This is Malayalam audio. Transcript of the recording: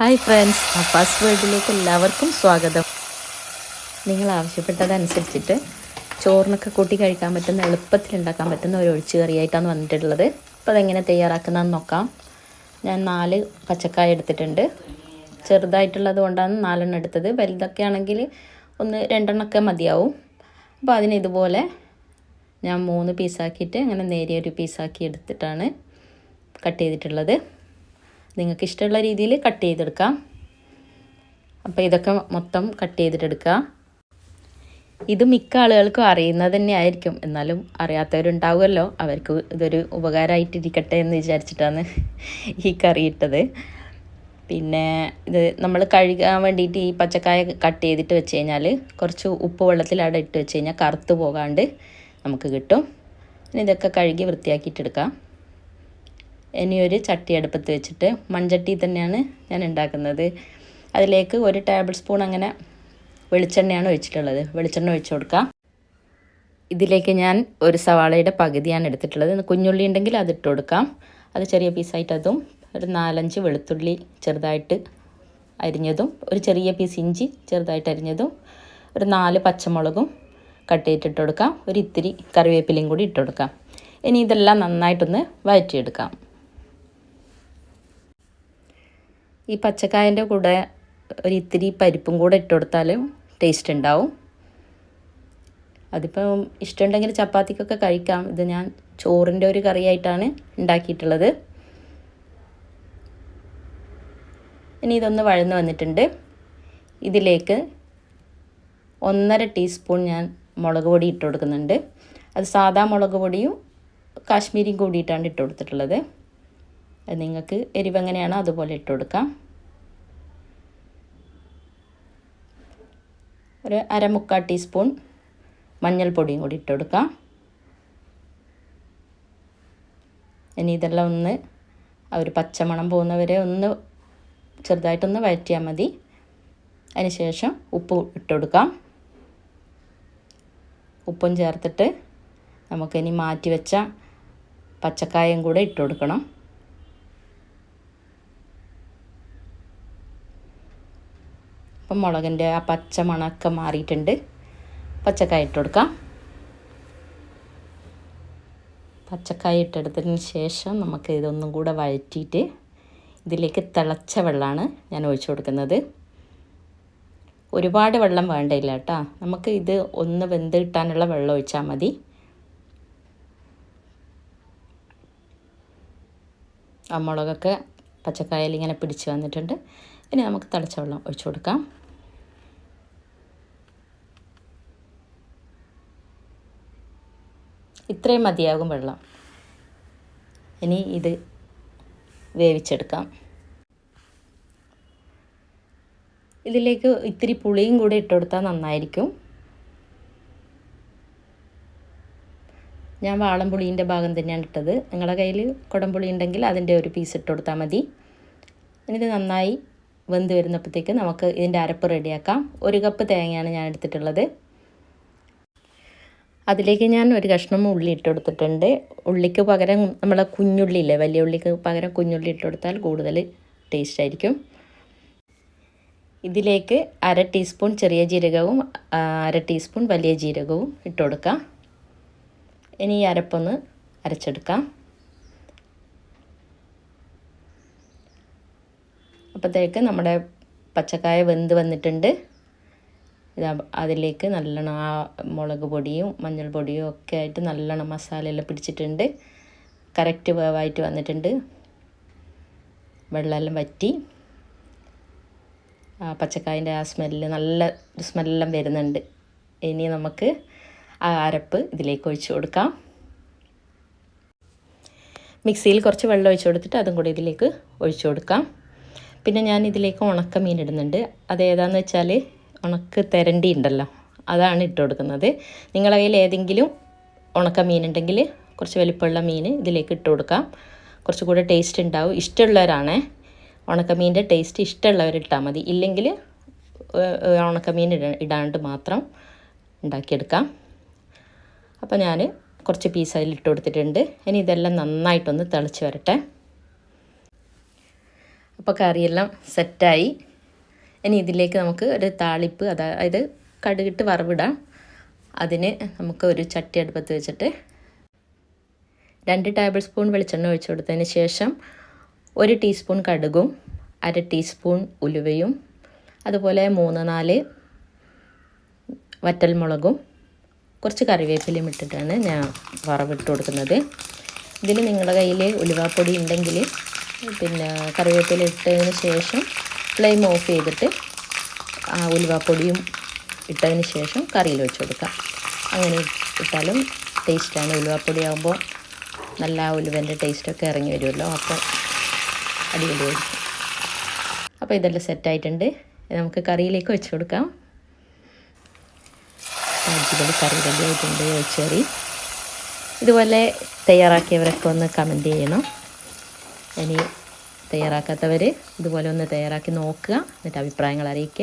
ഹായ് ഫ്രണ്ട്സ് അപ്പാസ് വേൾഡിലേക്ക് എല്ലാവർക്കും സ്വാഗതം. നിങ്ങൾ ആവശ്യപ്പെട്ടതനുസരിച്ചിട്ട് ചോറിനൊക്കെ കൂട്ടി കഴിക്കാൻ പറ്റുന്ന എളുപ്പത്തിൽ ഉണ്ടാക്കാൻ പറ്റുന്ന ഒരു ഒഴിച്ചു കറിയായിട്ടാണ് വന്നിട്ടുള്ളത്. അപ്പോൾ അതെങ്ങനെ തയ്യാറാക്കുന്നതെന്ന് നോക്കാം. ഞാൻ നാല് പച്ചക്കായ എടുത്തിട്ടുണ്ട്. ചെറുതായിട്ടുള്ളത് കൊണ്ടാണ് നാലെണ്ണം എടുത്തത്. വലുതൊക്കെ ആണെങ്കിൽ ഒന്ന് രണ്ടെണ്ണമൊക്കെ മതിയാവും. അപ്പോൾ അതിന് ഇതുപോലെ ഞാൻ മൂന്ന് പീസാക്കിയിട്ട് അങ്ങനെ നേരിയൊരു പീസാക്കി എടുത്തിട്ടാണ് കട്ട് ചെയ്തിട്ടുള്ളത്. നിങ്ങൾക്ക് ഇഷ്ടമുള്ള രീതിയിൽ കട്ട് ചെയ്തെടുക്കാം അപ്പോൾ ഇതൊക്കെ മൊത്തം കട്ട് ചെയ്തിട്ടെടുക്കുക. ഇത് മിക്ക ആളുകൾക്കും അറിയുന്നത് തന്നെ ആയിരിക്കും. എന്നാലും അറിയാത്തവരുണ്ടാവുമല്ലോ. അവർക്ക് ഇതൊരു ഉപകാരമായിട്ടിരിക്കട്ടെ എന്ന് വിചാരിച്ചിട്ടാണ് ഈ കറി ഇട്ടത്. പിന്നെ ഇത് നമ്മൾ കഴുകാൻ വേണ്ടിയിട്ട് ഈ പച്ചക്കായ കട്ട് ചെയ്തിട്ട് വെച്ച് കഴിഞ്ഞാൽ കുറച്ച് ഉപ്പ് വെള്ളത്തിൽ അവിടെ ഇട്ട് വെച്ച് കഴിഞ്ഞാൽ കറുത്ത് പോകാണ്ട് നമുക്ക് കിട്ടും. ഇതൊക്കെ കഴുകി വൃത്തിയാക്കിയിട്ടെടുക്കാം. ഇനി ഒരു ചട്ടി അടുപ്പത്ത് വെച്ചിട്ട് മൺചട്ടി തന്നെയാണ് ഞാൻ ഉണ്ടാക്കുന്നത്. അതിലേക്ക് ഒരു ടേബിൾ സ്പൂൺ അങ്ങനെ വെളിച്ചെണ്ണയാണ് ഒഴിച്ചിട്ടുള്ളത്. വെളിച്ചെണ്ണ ഒഴിച്ചു കൊടുക്കാം. ഇതിലേക്ക് ഞാൻ ഒരു സവാളയുടെ പകുതിയാണ് എടുത്തിട്ടുള്ളത്. കുഞ്ഞുള്ളി ഉണ്ടെങ്കിൽ അത് ഇട്ട് കൊടുക്കാം. അത് ചെറിയ പീസായിട്ട് അതും ഒരു നാലഞ്ച് വെളുത്തുള്ളി ചെറുതായിട്ട് അരിഞ്ഞതും ഒരു ചെറിയ പീസ് ഇഞ്ചി ചെറുതായിട്ട് അരിഞ്ഞതും ഒരു നാല് പച്ചമുളകും കട്ട് ചെയ്തിട്ടിട്ട് കൊടുക്കാം. ഒരു ഇത്തിരി കറിവേപ്പിലയും കൂടി ഇട്ട് കൊടുക്കാം. ഇനി ഇതെല്ലാം നന്നായിട്ടൊന്ന് വഴറ്റിയെടുക്കാം. ഈ പച്ചക്കായന്റെ കൂടെ ഒരു ഇത്തിരി പരിപ്പും കൂടെ ഇട്ട് കൊടുത്താലും ടേസ്റ്റ് ഉണ്ടാവും. അതിപ്പം ഇഷ്ടമുണ്ടെങ്കിൽ ചപ്പാത്തിക്കൊക്കെ കഴിക്കാം. ഇത് ഞാൻ ചോറിന്റെ ഒരു കറിയായിട്ടാണ് ഉണ്ടാക്കിയിട്ടുള്ളത്. ഇനി ഇതൊന്ന് വഴന്ന് വന്നിട്ടുണ്ട്. ഇതിലേക്ക് ഒന്നര ടീസ്പൂൺ ഞാൻ മുളക് പൊടി ഇട്ട് കൊടുക്കുന്നുണ്ട്. അത് സാധാ മുളക് പൊടിയും കാശ്മീരിയും കൂടിയിട്ടാണ് ഇട്ട് കൊടുത്തിട്ടുള്ളത്. നിങ്ങൾക്ക് എരിവ് എങ്ങനെയാണോ അതുപോലെ ഇട്ട് കൊടുക്കാം. ഒരു അരമുക്കാൽ ടീസ്പൂൺ മഞ്ഞൾപ്പൊടിയും കൂടി ഇട്ട് കൊടുക്കാം. ഇനി ഇതെല്ലാം ഒന്ന് ആ ഒരു പച്ചമണം പോകുന്നവരെ ഒന്ന് ചെറുതായിട്ടൊന്ന് വഴറ്റിയാൽ മതി. അതിനുശേഷം ഉപ്പ് ഇട്ട് കൊടുക്കാം. ഉപ്പും ചേർത്തിട്ട് നമുക്കിനി മാറ്റി വെച്ച പച്ചക്കായും കൂടെ ഇട്ട് കൊടുക്കണം. അപ്പം മുളകിന്റെ ആ പച്ച മണമൊക്കെ മാറിയിട്ടുണ്ട്. പച്ചക്കായ ഇട്ട് കൊടുക്കാം. പച്ചക്കായ ഇട്ടെടുത്തതിന് ശേഷം നമുക്ക് ഇതൊന്നും കൂടെ വഴറ്റിയിട്ട് ഇതിലേക്ക് തിളച്ച വെള്ളമാണ് ഞാൻ ഒഴിച്ചു കൊടുക്കുന്നത്. ഒരുപാട് വെള്ളം വേണ്ടയില്ല കേട്ടോ. നമുക്ക് ഇത് ഒന്ന് വെന്ത് കിട്ടാനുള്ള വെള്ളം ഒഴിച്ചാൽ മതി. ആ മുളകൊക്കെ പച്ചക്കായലിങ്ങനെ പിടിച്ച് വന്നിട്ടുണ്ട്. ഇനി നമുക്ക് തിളച്ച വെള്ളം ഒഴിച്ചു കൊടുക്കാം. ഇത്രയും മതിയാകും വെള്ളം. ഇനി ഇത് വേവിച്ചെടുക്കാം. ഇതിലേക്ക് ഇത്തിരി പുളിയും കൂടി ഇട്ട് കൊടുത്താൽ നന്നായിരിക്കും. ഞാൻ വാളംപുളീന്റെ ഭാഗം തന്നെയാണ് ഇട്ടത്. നിങ്ങളുടെ കയ്യിൽ കുടംപുളി ഉണ്ടെങ്കിൽ അതിന്റെ ഒരു പീസ് ഇട്ട് കൊടുത്താൽ മതി. ഇനിത് നന്നായി വെന്ത് വരുന്നപ്പോഴത്തേക്ക് നമുക്ക് ഇതിന്റെ അരപ്പ് റെഡിയാക്കാം ഒരു കപ്പ് തേങ്ങയാണ് ഞാൻ എടുത്തിട്ടുള്ളത്. അതിലേക്ക് ഞാൻ ഒരു കഷ്ണം ഉള്ളി ഇട്ട് കൊടുത്തിട്ടുണ്ട് ഉള്ളിക്ക് പകരം നമ്മളെ കുഞ്ഞുള്ളിയില്ലേ വലിയ ഉള്ളിക്ക് പകരം കുഞ്ഞുള്ളി ഇട്ട് കൊടുത്താൽ കൂടുതൽ ടേസ്റ്റ് ആയിരിക്കും. ഇതിലേക്ക് അര ടീസ്പൂൺ ചെറിയ ജീരകവും അര ടീസ്പൂൺ വലിയ ജീരകവും ഇട്ട് കൊടുക്കാം ഇനി ഈ അരപ്പൊന്ന് അരച്ചെടുക്കാം. അപ്പോഴത്തേക്ക് നമ്മുടെ പച്ചക്കായ വെന്ത് വന്നിട്ടുണ്ട്. അതിലേക്ക് നല്ലോണം ആ മുളക് പൊടിയും മഞ്ഞൾപ്പൊടിയും ഒക്കെ ആയിട്ട് നല്ലോണം മസാലയെല്ലാം പിടിച്ചിട്ടുണ്ട്. കറക്റ്റ് വേവായിട്ട് വന്നിട്ടുണ്ട്. വെള്ളമെല്ലാം വറ്റി. ആ പച്ചക്കായന്റെ ആ സ്മെല്ല് നല്ല സ്മെല്ലെല്ലാം വരുന്നുണ്ട്. ഇനി നമുക്ക് ആ അരപ്പ് ഇതിലേക്ക് ഒഴിച്ച് കൊടുക്കാം. മിക്സിയിൽ കുറച്ച് വെള്ളം ഒഴിച്ച് കൊടുത്തിട്ട് അതും കൂടി ഇതിലേക്ക് ഒഴിച്ചു കൊടുക്കാം. പിന്നെ ഞാൻ ഇതിലേക്ക് ഉണക്ക മീൻ ഇടുന്നുണ്ട്. അത് ഏതാന്ന് വെച്ചാൽ ഉണക്ക് തിരണ്ടി ഉണ്ടല്ലോ അതാണ് ഇട്ട് കൊടുക്കുന്നത്. നിങ്ങളുടെ കയ്യിൽ ഏതെങ്കിലും ഉണക്ക മീനുണ്ടെങ്കിൽ കുറച്ച് വലിപ്പമുള്ള മീൻ ഇതിലേക്ക് ഇട്ട് കൊടുക്കാം. കുറച്ചുകൂടെ ടേസ്റ്റ് ഉണ്ടാവും. ഇഷ്ടമുള്ളവരാണേ ഉണക്കമീന്റെ ടേസ്റ്റ് ഇഷ്ടമുള്ളവർ ഇട്ടാൽ മതി. ഇല്ലെങ്കിൽ ഉണക്കമീൻ ഇട ഇടാണ്ട് മാത്രം ഉണ്ടാക്കിയെടുക്കാം. അപ്പോൾ ഞാൻ കുറച്ച് പീസ് അതിൽ ഇട്ട് കൊടുത്തിട്ടുണ്ട്. ഇനി ഇതെല്ലാം നന്നായിട്ടൊന്ന് തിളച്ച് വരട്ടെ. അപ്പോൾ കറിയെല്ലാം സെറ്റായി ഇനി ഇതിലേക്ക് നമുക്ക് ഒരു താളിപ്പ് അതായത് കടുകിട്ട് വറവിടാം. അതിന് നമുക്ക് ഒരു ചട്ടി അടുപ്പത്ത് വെച്ചിട്ട് രണ്ട് ടേബിൾ സ്പൂൺ വെളിച്ചെണ്ണ ഒഴിച്ചു കൊടുത്തതിന് ശേഷം ഒരു ടീസ്പൂൺ കടുകും അര ടീസ്പൂൺ ഉലുവയും അതുപോലെ മൂന്ന് നാല് വറ്റൽമുളകും കുറച്ച് കറിവേപ്പിലയും ഇട്ടിട്ടാണ് ഞാൻ വറവിട്ട് കൊടുക്കുന്നത്. ഇതിൽ നിങ്ങളുടെ കയ്യിൽ ഉലുവാപ്പൊടി ഉണ്ടെങ്കിൽ പിന്നെ കറിവേപ്പില ഇട്ടതിന് ശേഷം ഫ്ലെയിം ഓഫ് ചെയ്തിട്ട് ആ ഉലുവാപ്പൊടിയും ഇട്ടതിന് ശേഷം കറിയിൽ വെച്ച് കൊടുക്കാം അങ്ങനെ ഇട്ടാലും ടേസ്റ്റാണ് ഉലുവാപ്പൊടി ആകുമ്പോൾ നല്ല ഉലുവന്റെ ടേസ്റ്റൊക്കെ ഇറങ്ങി വരുമല്ലോ. അപ്പോൾ അടിപൊളിയായിരിക്കും. അപ്പോൾ ഇതെല്ലാം സെറ്റായിട്ടുണ്ട് നമുക്ക് കറിയിലേക്ക് വെച്ച് കൊടുക്കാം. അടിപൊളി കറി റെഡി ആയിട്ടുണ്ട്. ഒഴിച്ചേറി ഇതുപോലെ തയ്യാറാക്കിയവരൊക്കെ ഒന്ന് കമന്റ് ചെയ്യണം. ഇനി തയ്യാറാക്കാത്തവർ ഇതുപോലെ ഒന്ന് തയ്യാറാക്കി നോക്കുക. എന്നിട്ട് അഭിപ്രായങ്ങൾ അറിയിക്കുക.